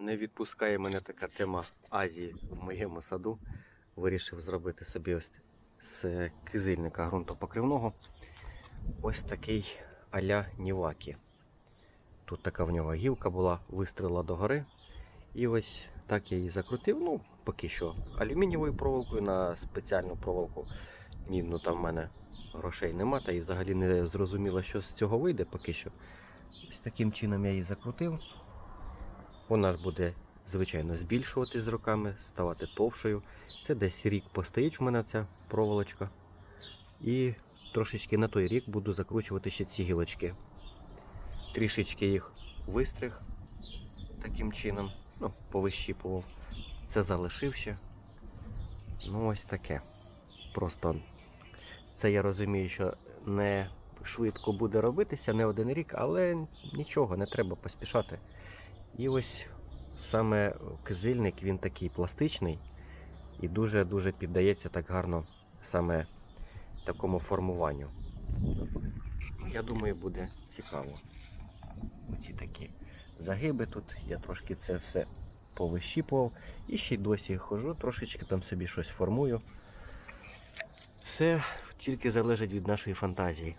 Не відпускає мене така тема Азії в моєму саду. Вирішив зробити собі ось з кизильника ґрунтопокривного ось такий аля Нівакі. Тут така в нього гілка була, вистріла догори. І ось так я її закрутив. Ну, поки що алюмінієвою проволокою на спеціальну проволоку. Мівну там в мене грошей нема, та і взагалі не зрозуміло, що з цього вийде поки що. Ось таким чином я її закрутив. Вона ж буде, звичайно, збільшуватись з роками, ставати товшою. Це десь рік постоїть в мене ця проволочка. І трошечки на той рік буду закручувати ще ці гілочки. Трішечки їх вистриг таким чином. Ну, повищіпував. Це залишив ще. Ну, ось таке. Просто це я розумію, що не швидко буде робитися, не один рік, але нічого, не треба поспішати. І ось саме кизильник, він такий пластичний і дуже-дуже піддається так гарно саме такому формуванню. Я думаю, буде цікаво. Оці такі загиби тут. Я трошки це все повищіпував. І ще й досі хожу, трошечки там собі щось формую. Все тільки залежить від нашої фантазії.